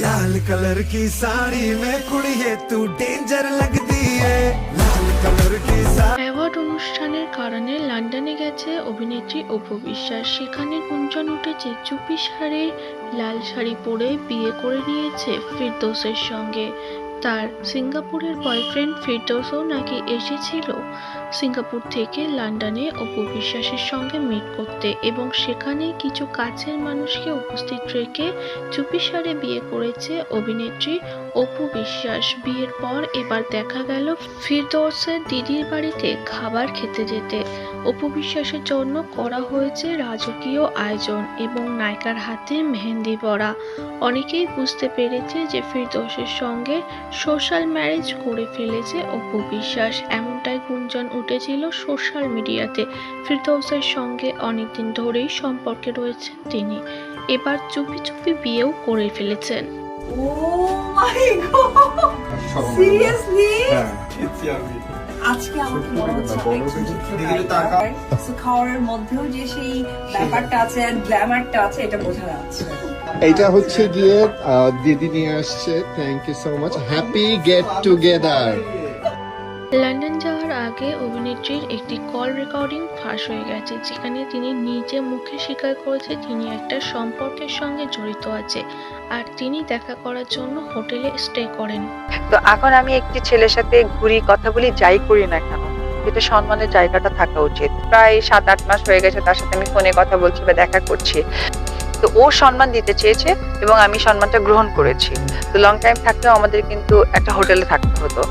लाल colour की साड़ी में कुड़िए तू डेंजर लगती है लाल कलर की साड़ी অ্যাওয়ার্ড অনুষ্ঠানের কারণে লন্ডনে গেছে অভিনেত্রী অপু বিশ্বাস সেখানে গুঞ্জন উঠেছে চুপি সারে লাল শাড়ি পরে বিয়ে করে নিয়েছে ফিরদৌসের সঙ্গে তার সিঙ্গাপুরের বয়ফ্রেন্ড ফিরদৌসও নাকি এসেছিল সিঙ্গাপুর থেকে লন্ডনে অপু বিশ্বাসের সঙ্গে মিট করতে এবং সেখানে কিছু কাছের মানুষকে উপস্থিত রেখে চুপিসারে বিয়ে করেছে অভিনেত্রী অপু বিশ্বাস বিয়ের পর এবার দেখা গেল ফিরদৌসের দিদির বাড়িতে খাবার খেতে যেতে। অপু বিশ্বাসের জন্য করা হয়েছে রাজকীয় আয়োজন এবং নায়িকার হাতে মেহেন্দি পরা অনেকেই বুঝতে পেরেছে যে ফিরদৌসের সঙ্গে সোশ্যাল ম্যারেজ করে ফেলেছে অপু বিশ্বাস। এমনটাই গুঞ্জন উঠেছিল সোশ্যাল মিডিয়াতে। ফিরদৌসের সঙ্গে অনেকদিন ধরেই সম্পর্কে রয়েছেন তিনি। এবার চুপি চুপি বিয়েও করে ফেলেছেন। Oh my god! সিরিয়াসলি? আজকে আমাকে মনে হচ্ছে খাওয়ারের মধ্যেও যে সেই ব্যাপারটা আছে আর গ্ল্যামারটা আছে এটা বোঝা যাচ্ছে। এইটা হচ্ছে গিয়ে আহ, দিদি নিয়ে আসছে। Thank you so much happy get together London যাওয়ার আগে অভিনেত্রীর একটি কল রেকর্ডিং ফাঁস হয়ে গেছে যেখানে তিনি নিজে মুখে স্বীকার করেছে তিনি একটা সম্পর্কের সঙ্গে জড়িত আছে আর তিনি দেখা করার জন্য হোটেলে স্টে করেন। তো এখন আমি একটি ছেলের সাথে ঘুরি কথা বলি যাই করি না কেন এটা সম্মানের জায়গাটা থাকা উচিত। প্রায় সাত আট মাস হয়ে গেছে তার সাথে আমি ফোনে কথা বলছি বা দেখা করছি। তো ও সম্মান দিতে চেয়েছে এবং আমি সম্মানটা গ্রহণ করেছি। তো লং টাইম থাকলেও আমাদের কিন্তু একটা হোটেলে থাকতে হতো।